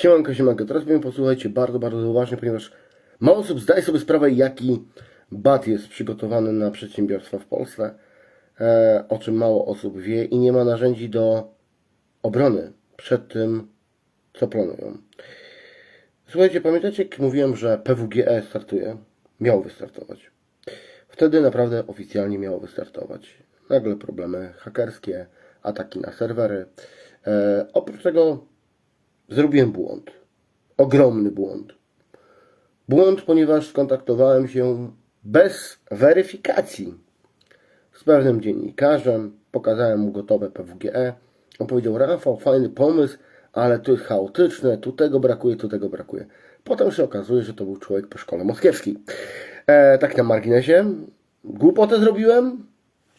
Siemanko, siemanko. Teraz powiem posłuchajcie bardzo, bardzo uważnie, ponieważ mało osób zdaje sobie sprawę, jaki bat jest przygotowany na przedsiębiorstwa w Polsce, e, o czym mało osób wie i nie ma narzędzi do obrony przed tym, co planują. Słuchajcie, pamiętacie, jak mówiłem, że PWGE startuje? Miało wystartować. Wtedy naprawdę oficjalnie miało wystartować. Nagle problemy hakerskie, ataki na serwery. E, oprócz tego zrobiłem błąd. Ogromny błąd. Błąd, ponieważ skontaktowałem się bez weryfikacji z pewnym dziennikarzem, pokazałem mu gotowe PWGE. On powiedział, Rafał, fajny pomysł, ale to jest chaotyczne, tu tego brakuje, tu tego brakuje. Potem się okazuje, że to był człowiek po szkole moskiewskiej. E, tak na marginesie. Głupotę zrobiłem,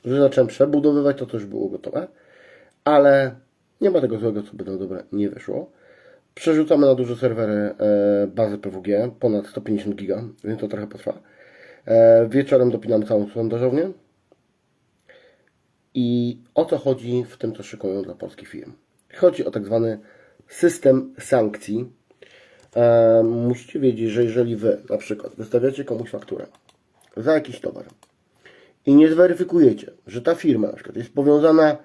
że zacząłem przebudowywać to, co już było gotowe, ale nie ma tego złego, co by na dobre nie wyszło. Przerzucamy na duże serwery e, bazy PWG, ponad 150 giga, więc to trochę potrwa. E, wieczorem dopinamy całą sondażownię. I o co chodzi w tym, co szykują dla polskich firm? Chodzi o tak zwany system sankcji. E, musicie wiedzieć, że jeżeli Wy na przykład wystawiacie komuś fakturę za jakiś towar i nie zweryfikujecie, że ta firma na przykład jest powiązana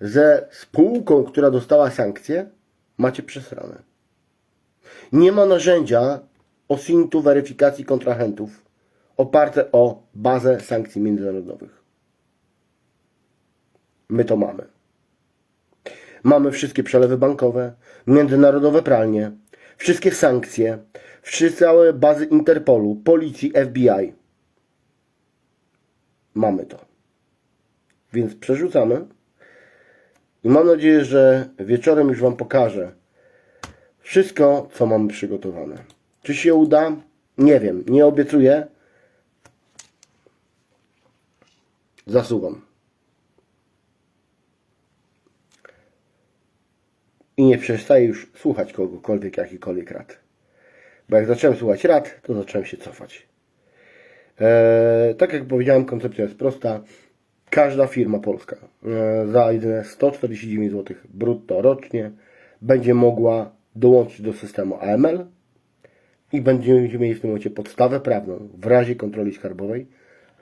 ze spółką, która dostała sankcje, macie przesrane. Nie ma narzędzia OSINT-u weryfikacji kontrahentów oparte o bazę sankcji międzynarodowych. My to mamy. Mamy wszystkie przelewy bankowe, międzynarodowe pralnie, wszystkie sankcje, wszystkie całe bazy Interpolu, policji, FBI. Mamy to. Więc przerzucamy. I mam nadzieję, że wieczorem już Wam pokażę wszystko, co mamy przygotowane. Czy się uda? Nie wiem, nie obiecuję. Zasuwam. I nie przestaję już słuchać kogokolwiek, jakikolwiek rad. Bo jak zacząłem słuchać rad, to zacząłem się cofać. Eee, tak jak powiedziałem, koncepcja jest prosta. Każda firma polska e, za jedyne 149 zł brutto rocznie będzie mogła dołączyć do systemu AML i będziemy mieli w tym momencie podstawę prawną w razie kontroli skarbowej,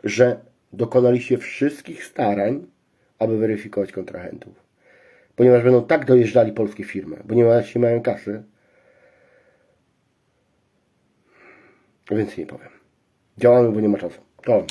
że dokonaliście wszystkich starań, aby weryfikować kontrahentów. Ponieważ będą tak dojeżdżali polskie firmy, ponieważ nie mają kasy, więc nie powiem. Działamy, bo nie ma czasu. To.